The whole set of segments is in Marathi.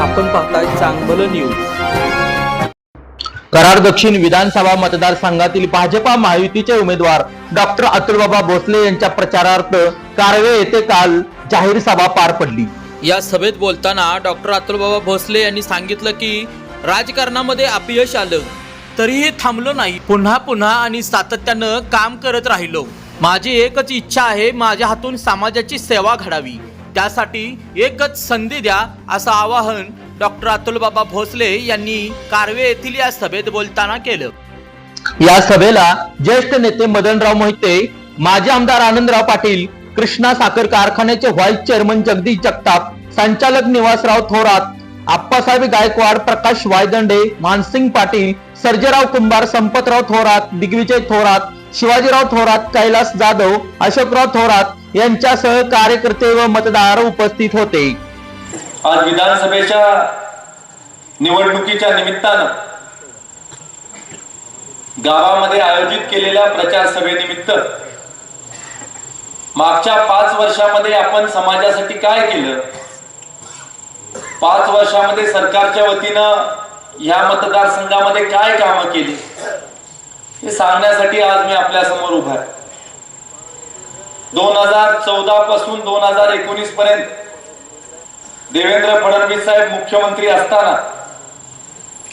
आपण पाहताय चांगलं न्यूज कराड दक्षिण विधानसभा मतदारसंघातील भाजपा महायुतीचे उमेदवार डॉक्टर अतुलबाबा भोसले यांच्या प्रचारार्थ कारवे येथे काल जाहीर सभा पार पडली. या सभेत बोलताना डॉक्टर अतुलबाबा भोसले यांनी सांगितलं की राजकारणामध्ये अपयश आलं तरीही थांबलो नाही. पुन्हा पुन्हा आणि सातत्यानं काम करत राहिलो. माझी एकच इच्छा आहे माझ्या हातून समाजाची सेवा घडावी. त्यासाठी एकच संधी द्या असं आवाहन डॉक्टर अतुलबाबा भोसले यांनी कारवे येथील या सभेत बोलताना केलं. या सभेला ज्येष्ठ नेते मदनराव मोहिते माजी आमदार आनंदराव पाटील कृष्णा साखर कारखान्याचे व्हाईस चेअरमन जगदीश जगताप संचालक निवासराव थोरात आप्पासाहेब गायकवाड प्रकाश वायदंडे मानसिंग पाटील सर्जेराव कुंभार संपतराव थोरात दिग्विजय थोरात शिवाजीराव थोरात कैलास जाधव अशोकराव थोरात यांच्यासह कार्यकर्ते व मतदार उपस्थित होते. आज विधानसभेच्या निवडणुकीच्या निमित्तानं गावामध्ये आयोजित केलेल्या प्रचार सभेनिमित्त मागच्या पाच वर्षामध्ये आपण समाजासाठी काय केलं? पाच वर्षामध्ये सरकारच्या वतीनं या मतदारसंघामध्ये काय कामं केली? हे सांगण्यासाठी आज मी आपल्यासमोर उभा आहे. दोन हजार चौदा पासून दोन हजार एकोणीस पर्यंत देवेंद्र फडणवीस साहेब मुख्यमंत्री असताना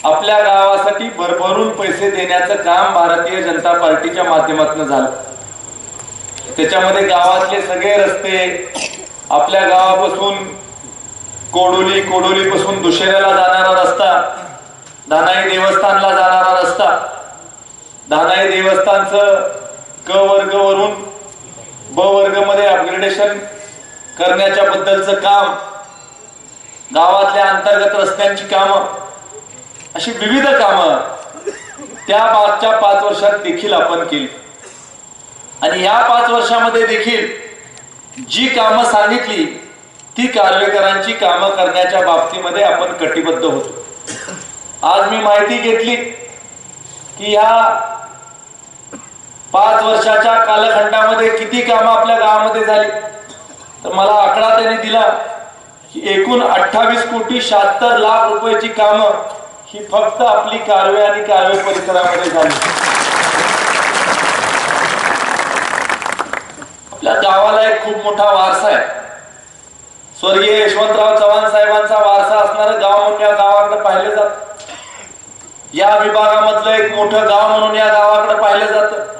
आपल्या गावासाठी भरभरून पैसे देण्याचं काम भारतीय जनता पार्टीच्या माध्यमातून झालं. त्याच्यामध्ये गावातले सगळे रस्ते आपल्या गावापासून कोडोली कोडोली पासून दुशेऱ्याला जाणारा रस्ता धानाई देवस्थानला जाणारा रस्ता धानाई देवस्थानचं क वर्ग वरून ब वर्गमध्ये अपग्रेडेशन करण्याच्या बद्दलचं काम गावातल्या अंतर्गत रस्त्यांची कामं अशी विविध कामं त्या मागच्या पाच वर्षात देखील आपण केली. आणि या पाच वर्षामध्ये देखील जी कामं सांगितली ती कारवेकरांची कामं करण्याच्या बाबतीमध्ये आपण कटिबद्ध होतो. आज मी माहिती घेतली की या पाच वर्षाच्या कालखंडामध्ये किती कामं आपल्या गावामध्ये झाली? तर मला आकडा त्यांनी दिला की एकूण अठ्ठावीस कोटी शहात्तर लाख रुपयाची कामं ही फक्त आपली कारवे आणि कारवे परिसरामध्ये झाली. आपल्या गावाला एक खूप मोठा वारसा आहे. स्वर्गीय यशवंतराव चव्हाण साहेबांचा वारसा असणारं गाव म्हणून या गावाकडे पाहिलं जात. या विभागामधलं एक मोठं गाव म्हणून या गावाकडे पाहिलं जातं.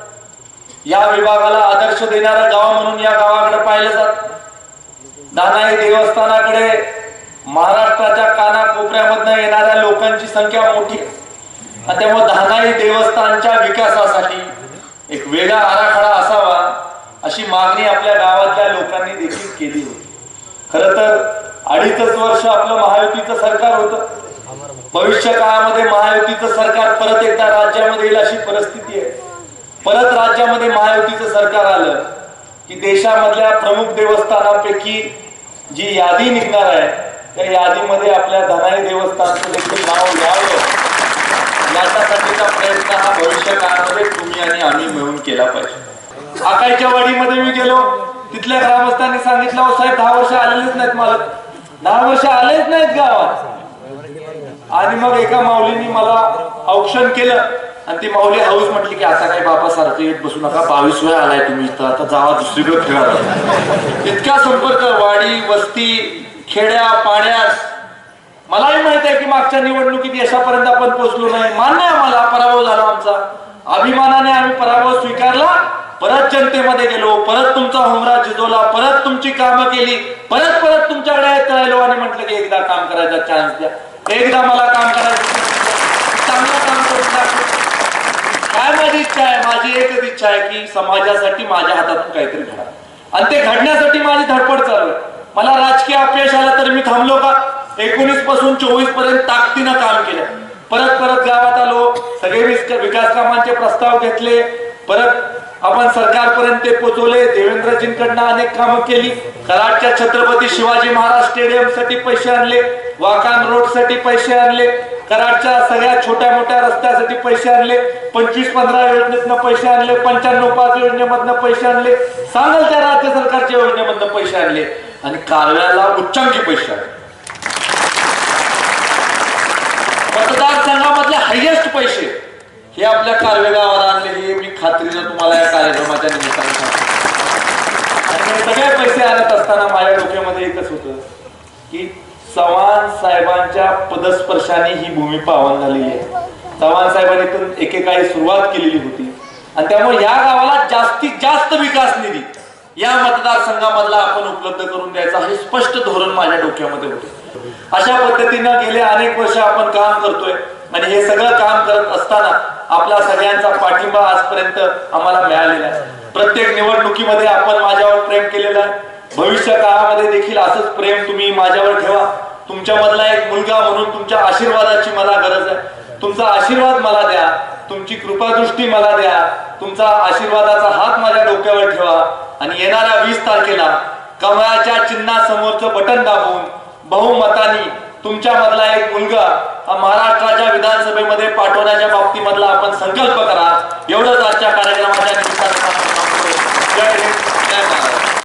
या विभागाला आदर्श देणारा गाव म्हणून या गावाकडे पाहिलं जात. दानाई देवस्थानाकडे महाराष्ट्राच्या कानाकोपऱ्यामधनं येणाऱ्या लोकांची संख्या मोठी आहे. त्यामुळे धानाई देवस्थानच्या विकासासाठी एक वेगळा आराखडा असावा अशी मागणी आपल्या गावातल्या लोकांनी देखील केली होती. खर तर अडीचच वर्ष आपलं महायुतीचं सरकार होतं. भविष्य काळामध्ये महायुतीचं सरकार परत एकदा राज्यामध्ये येईल अशी परिस्थिती आहे. परत राज्यामध्ये महायुतीचं सरकार आलं की देशामधल्या प्रमुख देवस्थानापैकी जी यादी निघणार आहे त्या यादीमध्ये आपल्या धनाई देवस्थानचं देखील नाव यावं. याच्यासाठीचा प्रयत्न हा भविष्य काळामध्ये तुम्ही आणि आम्ही मिळून केला पाहिजे. आकाईच्या वाडीमध्ये मी गेलो तिथल्या ग्रामस्थांनी सांगितलं "अहो साहेब दहा वर्ष आलेलेच नाहीत मला दहा वर्ष आलेच नाहीत गावात. आणि मग एका माऊलींनी मला औक्षण केलं. आणि ती माऊली हाऊस म्हटली की आता काही बाबा सारखं येत बसू नका बावीस वेळा आलाय तुम्ही इथं आता जावा दुसरीकडे खेळा इतका संपर्क वाडी वस्ती खेड्या पाण्यास मलाही माहीत आहे की मागच्या निवडणुकीत यशापर्यंत आपण पोहोचलो नाही. मान्य आम्हाला पराभव झाला आमचा. अभिमानाने आम्ही पराभव स्वीकारला. परत जनतेमध्ये गेलो परत तुमचा होमरा जिजवला परत तुमची कामं केली परत परत तुमच्याकडे येत राहिलो आणि म्हटलं की एकदा काम करायचा चान्स द्या. एकदा मला काम करायचं चांगलं काम करून दाखव. काय माझी इच्छा आहे माझी एकच इच्छा आहे की समाजासाठी माझ्या हातातून काहीतरी घडा. आणि ते घडण्यासाठी माझी धडपड चालू आहे. मला राजकीय अपयश आलं तर मी थांबलो का? एकोणीसपासून चोवीसपर्यंत ताकदीनं काम केलं. परत परत गावात आलो सगळे विकास कामांचे प्रस्ताव घेतले. परत आपण सरकारपर्यंत ते पोहोचवले देवेंद्रजींकडनं अनेक कामं केली. कराडच्या छत्रपती शिवाजी महाराज स्टेडियमसाठी पैसे आणले. वाकान रोडसाठी पैसे आणले. कराडच्या सगळ्या छोट्या मोठ्या रस्त्यासाठी पैसे आणले. पंचवीस पंधरा योजनेतनं पैसे आणले. पंच्याण्णव पाच योजनेमधनं पैसे आणले. सांगाल त्या राज्य सरकारच्या योजनेमधनं पैसे आणले. आणि कारव्याला उच्चांकी पैसे आणले. मतदारसंघामधले हायेस्ट पैसे हे आपल्या कारवे गावाला आणले. हे मी खात्रीनं तुम्हाला या कार्यक्रमाच्या निमित्ताने सांगतो. आणि सगळे पैसे आणत असताना माझ्या डोक्यामध्ये एकच होत की चव्हाण साहेबांच्या पदस्पर्शाने ही भूमी पावन झालेली आहे. चव्हाण साहेबांनी इथून एकेकाळी सुरुवात केलेली होती. आणि त्यामुळे या गावाला जास्तीत जास्त विकास निधी या मतदारसंघामधला आपण उपलब्ध करून द्यायचा हे स्पष्ट धोरण माझ्या डोक्यामध्ये होते. अशा पद्धतीनं गेले अनेक वर्ष आपण काम करतोय. आणि हे सगळं काम करत असताना आपला सगळ्यांचा पाठिंबा आजपर्यंत आम्हाला मिळालेला आहे. प्रत्येक निवडणुकीमध्ये आपण माझ्यावर प्रेम केलेलं आहे. भविष्य काळामध्ये देखील असंच प्रेम तुम्ही माझ्यावर ठेवा. तुमच्यामधला एक मुलगा म्हणून तुमच्या आशीर्वादाची मला गरज आहे. तुमचा आशीर्वाद मला द्या. तुमची कृपादृष्टी मला द्या. तुमचा आशीर्वादाचा हात माझ्या डोक्यावर ठेवा. आणि येणाऱ्या वीस तारखेला कमळाच्या चिन्हासमोरचं बटन दाबून बहुमतानी तुमच्या मधला एक मुलगा हा महाराष्ट्राच्या विधानसभेमध्ये पाठवण्याच्या बाबतीमधला आपण संकल्प करा. एवढंच आजच्या कार्यक्रमाच्या